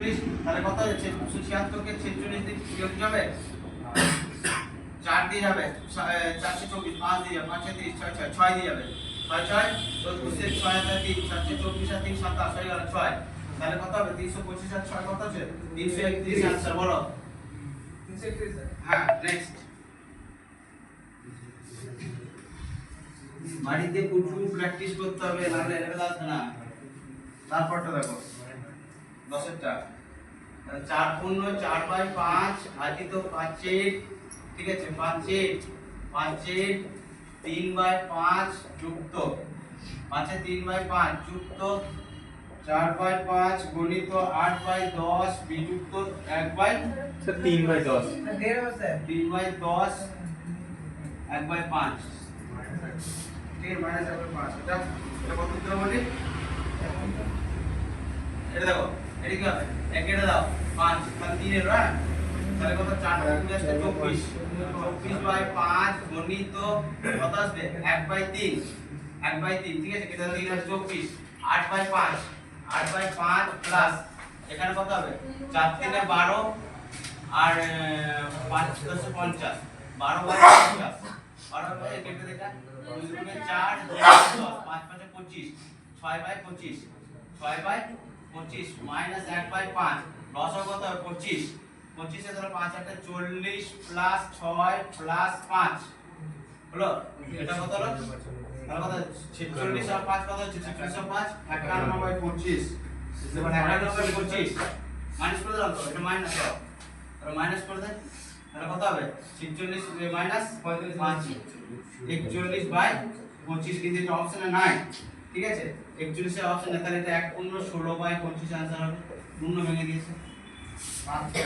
তাহলে কত হচ্ছে ছিয়াত্তরকে ছেচল্লিশ বিয়োগ যাবে? চার দিয়ে যাবে। চারশো চব্বিশ পাঁচ দিয়ে যাবে। তিরিশ ছয় ছয় ছয় দিয়ে যাবে। ছয় ছয় ছয় হাজার তিন চারশো চব্বিশ আর তিন সাতাশ হয়ে গেল ছয়। তাহলে কত হবে? তিনশো পঁচিশ আর ছয় কত আছে তিনশো একত্রিশ আনসার বলো। হ্যাঁ নেক্সট বাড়িতে প্রচুর প্র্যাকটিস করতে হবে নাহলে লেভেল আসবে না। তারপরটা দেখো। দশেরটা। তাহলে চার পূর্ণ চার বাই পাঁচ আজকে তো পাঁচের ঠিক আছে পাঁচের পাঁচের তিন বাই পাঁচ যুক্ত। পাঁচের তিন বাই পাঁচ যুক্ত চার বাই পাঁচ গণিত আট বাই দশ বিযুক্ত এক বাই তিন বাই দশ। তিন বাই দশ এক বাই পাঁচ। ঠিক আছে মাইনাস এক বাই পাঁচ। এটা এটা কত দিতে বলি এটা দেখো। এটা দাও পাঁচ চার চব্বিশ। চব্বিশ এক বাই তিন। এক বাই তিন, ঠিক আছে? চব্বিশ। আট বাই পাঁচ। আট বাই পাঁচ প্লাস এখানে হবে? চার বারো আর পাঁচ পঞ্চাশ। বারো পঞ্চাশ। বারো কেটে দেখা চার পাঁচ পাঁচে পঁচিশ। ছয় বাই পঁচিশ। ছয় বাই পঁচিশ মাইনাস এক বাই পাঁচ দশ কত? হবে পঁচিশ। পঁচিশে ধরো পাঁচ একটা চল্লিশ প্লাস ছয় প্লাস পাঁচ। হলো? এটা কত হলো? ছেচল্লিশ আর পাঁচ কত হচ্ছে? ছেচল্লিশ পাঁচ একান্ন বাই পঁচিশ। একান্ন বাই পঁচিশ। মাইনাস করে দিলাম তো এটা মাইনাস দাও তাহলে মাইনাস করে দেন। তাহলে কত হবে? ছেচল্লিশ মাইনাস পাঁচ। একচল্লিশ বাই পঁচিশ কিন্তু এটা অপশনে নাই। ঠিক আছে? একচল্লিশের অপশন এখানে এটা এক, পনেরো, ষোলো বাই পঁচিশ আনসার হবে পূর্ণ ভেঙে দিয়েছে।